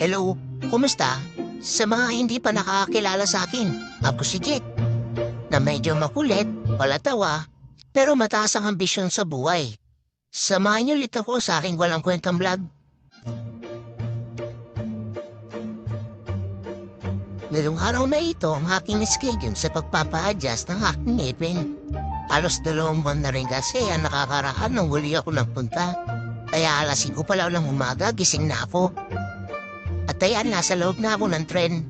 Hello, kumusta? Sa mga hindi pa nakakakilala sa akin, ako si Jet. Na medyo makulit, palatawa, pero mataas ang ambisyon sa buhay. Samahan niyo ulit ako sa aking walang kwentang vlog. Ngayong araw na ito ang aking schedule sa pagpapa-adjust ng aking ngipin. Halos dalawang buwan na rin kasi ang nakakaraan nang huli ako nagpunta. Kaya alas 5 pa lang ng umaga, gising na ako. At ayan, nasa loob na ako ng tren.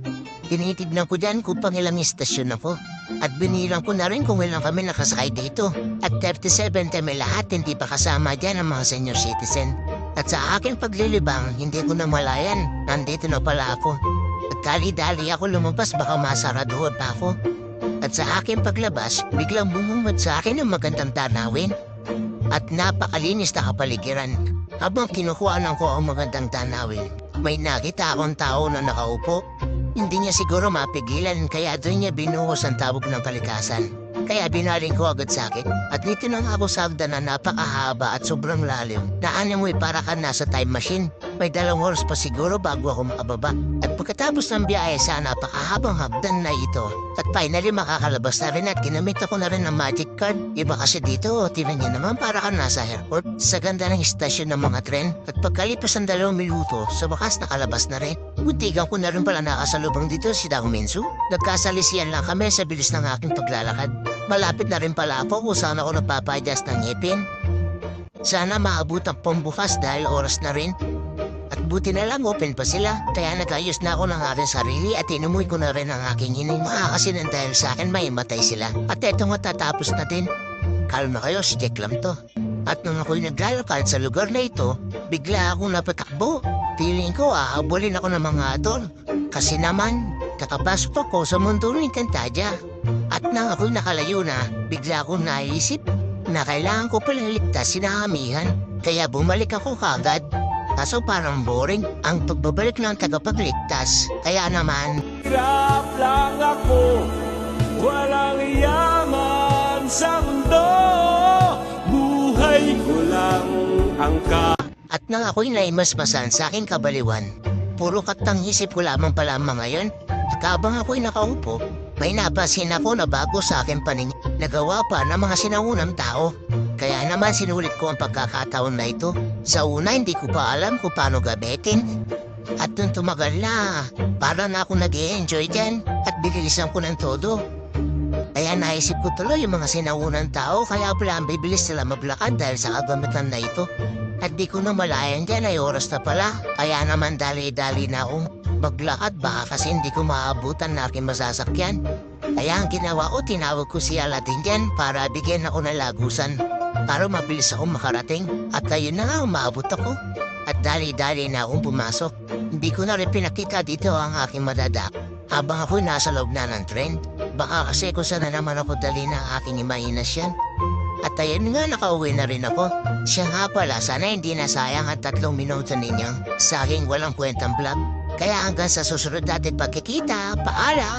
Tinitignan ko dyan kung pang ilang istasyon ako. At binilang ko na rin kung ilang kami nakasakay dito. At 37 kami lahat, hindi pa kasama dyan ang mga senior citizen. At sa aking paglilibang, hindi ko na malayan. Nandito na pala ako. At dali-dali ako lumabas, baka masaraduhan pa ako. At sa aking paglabas, biglang bumungad sa akin ang magandang tanawin. At napakalinis na kapaligiran. Habang kinukuha ko ang magandang tanawin, may nakita akong tao na nakaupo. Hindi niya siguro mapigilan kaya doon niya binuhos ang tawag ng kalikasan. Kaya binaling ko agad sa akin at dito na ako sa na napakahaba at sobrang lalim. Naanin mo'y para ka nasa time machine. May dalawang oras pa siguro bago ako makababa. At pagkatapos ng biyahe sa napakahabang hagdan na ito, at finally makakalabas na rin at ginamit ako na rin ng magic card. Iba kasi dito, tinan niya naman para ka nasa airport. Sa ganda ng istasyon ng mga tren. At pagkalipas ng dalawang minuto, sa wakas nakalabas na rin. Buntigan ko na rin pala nakasalubong dito si Dao Minsu. Nagkasalisiyan lang kami sa bilis ng aking paglalakad. Malapit na rin pala ako kung saan ako napapadyas ng ngipin. Sana maabot ang pambukas dahil oras na rin. Buti na lang open pa sila. Kaya nagayos na ako ng aking sarili at inumoy ko na rin ang aking hining makakasinan dahil sa akin may matay sila. At eto nga tatapos na din. Kalma kayo, si Jack lang to. At nung ako'y naglalakad sa lugar na ito, bigla akong napatakbo. Feeling ko ahabulin ako ng mga atol. Kasi naman, kakapasok ako sa mundo ng Tantadya. At nang ako'y nakalayo na, bigla akong naisip na kailangan ko palang ligtas sinahamihan. Kaya bumalik ako kagad. Kaso parang boring ang pagbabalik ng tagapagligtas. Kaya naman, Hirap lang ako, walang yaman sa mundo. Buhay ko lang ang ka... at nang ako'y naimasmasan sa aking kabaliwan, puro katang isip ko lamang pala ang mga yon. At habang ako'y nakaupo, may napasin ako na bago sa akin paningin. Nagawa pa ng mga sinaunang tao. Kaya naman sinulit ko ang pagkakataon na ito. Sa una, hindi ko pa alam kung paano gabetin. At nung tumagal na, para na ako nag enjoy dyan at binilisan ko ng todo. Kaya naisip ko tuloy yung mga sinaunang tao kaya pala ang bibilis sila maglakad dahil sa kagamitan na ito. At di ko na malayan dyan ay oras na pala. Kaya naman dali-dali na akong maglakad baka kasi hindi ko maabutan na aking masasakyan. Kaya ang ginawa ko, tinawag ko si Aladdin dyan para bigyan ako ng lagusan. Para mabilis ako makarating. At ayun na nga, umabot ako. At dali-dali na akong pumasok. Hindi ko na rin pinakita dito ang aking madadak. Habang ako'y nasa loob na ng tren. Baka kasi kung saan na naman ako dali ng aking imahinasyon. At ayun nga, nakauwi na rin ako. Siya nga pala, sana hindi nasayang ang tatlong minuto ninyo sa aking walang kwentang vlog. Kaya hanggang sa susunod natin pagkikita, paalam!